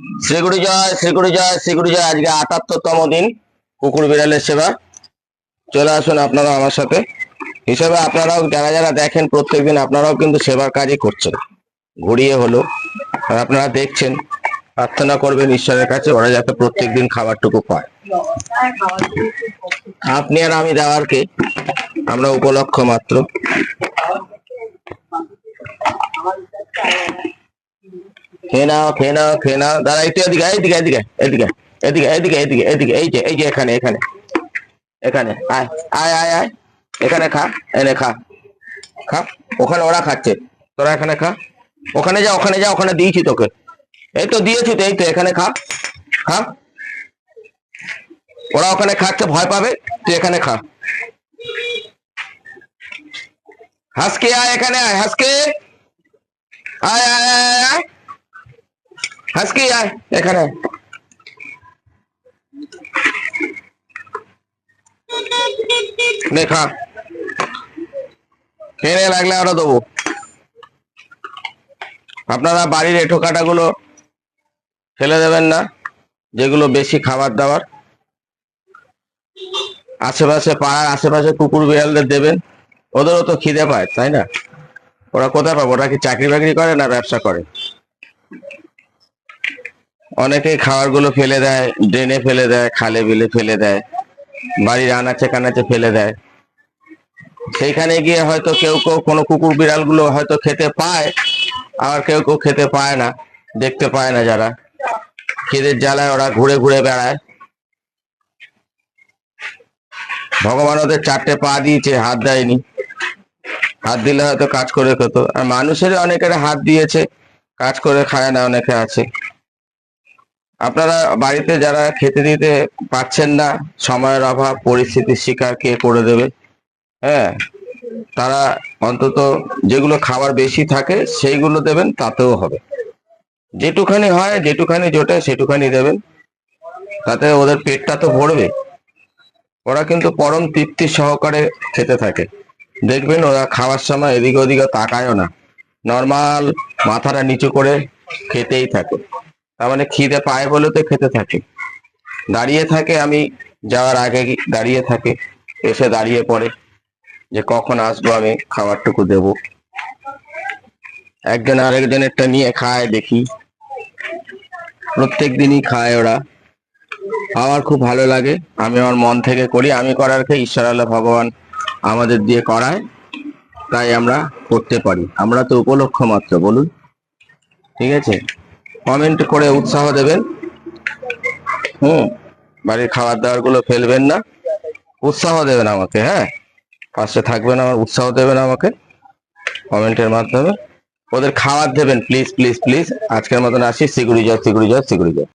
শ্রীগুড়ি জয় শ্রীগুড়ি জয় শ্রীগুড়ি জয়। আজকে আটাত্তরতম দিন, কুকুর বিড়ালের সেবা। চলে আসুন আপনারা আমার সাথে। হিসাবে আপনারাও যারা যারা দেখেন, প্রত্যেকদিন আপনারাও কিন্তু সেবার কাজই করছেন। ঘুরিয়ে হলো। আর আপনারা দেখছেন, প্রার্থনা করবেন ঈশ্বরের কাছে, ওরা যাতে প্রত্যেকদিন খাবারটুকু পায়। আপনি আর আমি দেওয়ার কে আমরা উপলক্ষ মাত্র। খেয়ে নাও খেয়ে নাও খেয়ে নাও। দাদা একটু এদিকে এদিকে এদিকে এদিকে এদিকে এদিকে এদিকে এদিকে এই যে এই যে এখানে এখানে এখানে আয় আয় আয় আয়। এখানে খা এনে খা। খা ওখানে ওরা খাচ্ছে। তোরা এখানে খা। ওখানে যা ওখানে যা ওখানে দিয়েছি তোকে। এই তো দিয়েছি তো এই তো এখানে খা। খা। ওরা ওখানে খাচ্ছে ভয় পাবে তুই এখানে খা। হাসকে আয় এখানে আয় হাসকে। আয় আয় আয়, আয়। হাসকে আয়, এখানে। আয়। নে খা খেয়ে লাগলে আরও দেবো। আপনারা বাড়ির এঁঠো কাটাগুলো ফেলে দেবেন না, যেগুলো বেশি খাবার দাবার। আশেপাশে পাড়ার আশেপাশে কুকুর বিড়ালদের দেবেন। ওদেরও তো খিদে পায়, তাই না? ওরা কোথায় পাবে? ওরা কি চাকরি বাকরি করে না ব্যবসা করে? অনেকেই খাবারগুলো ফেলে দেয় ড্রেনে ফেলে দেয়, খালে বিলে ফেলে দেয়, বাড়ির আনাচে কানাচে ফেলে দেয়। সেইখানে গিয়ে হয়তো কেউ কেউ কোনো কুকুর বিড়ালগুলো হয়তো খেতে পায়, আবার কেউ কেউ খেতে পায় না, দেখতে পায় না যারা। খিদের জ্বালায় ওরা ঘুরে ঘুরে বেড়ায়। ভগবান ওদের চারটে পা দিয়েছে, হাত দেয়নি। হাত দিলে হয়তো কাজ করে খেত। আর মানুষের অনেকের হাত দিয়েছে, কাজ করে খায় না, অনেকে আছে। আপনারা বাড়িতে যারা খেতে দিতে পাচ্ছেন না, সময়ের অভাব, পরিস্থিতির শিকার কে করে দেবে? হ্যাঁ তারা অন্তত যেগুলো খাবার বেশি থাকে সেইগুলো দেবেন, তাতেও হবে। যেটুখানি হয়, যেটুখানি জোটে সেটুখানি দেবেন। তাতে ওদের পেটটা তো ভরবে। ওরা কিন্তু পরম তৃপ্তি সহকারে খেতে থাকে। দেখবেন ওরা খাওয়ার সময় এদিকে ওদিকে তাকায়ও না। নর্মাল মাথাটা নিচু করে খেতেই থাকে। তার মানে খিদে পায় বলে তো খেতে থাকে। দাঁড়িয়ে থাকে আমি যাওয়ার আগে, দাঁড়িয়ে থাকে, এসে দাঁড়িয়ে পড়ে যে কখন আসব আমি, খাবারটুকু দেব। একজন আরেকজনেরটা নিয়ে খায় দেখি। প্রত্যেক দিনই খায় ওরা। আমার খুব ভালো লাগে, আমি আমার মন থেকে করি, আমি করার খেয়ে ঈশ্বর আল্লাহ ভগবান আমাদের দিয়ে করায়, তাই আমরা করতে পারি। আমরা তো উপলক্ষ মাত্র, বলুন। ঠিক আছে? কমেন্ট করে উৎসাহ দেবেন। হুম, বাড়ির খাবার দাবারগুলো ফেলবেন না। উৎসাহ দেবেন আমাকে হ্যাঁ? পাশে থাকবেন আমার, উৎসাহ দেবেন আমাকে কমেন্টের মাধ্যমে। ওদের খাবার দেবেন প্লিজ প্লিজ প্লিজ আজকের মতন আসি। সিগুড়ি যাও সিগুড়ি যাও সিগুড়ি যাও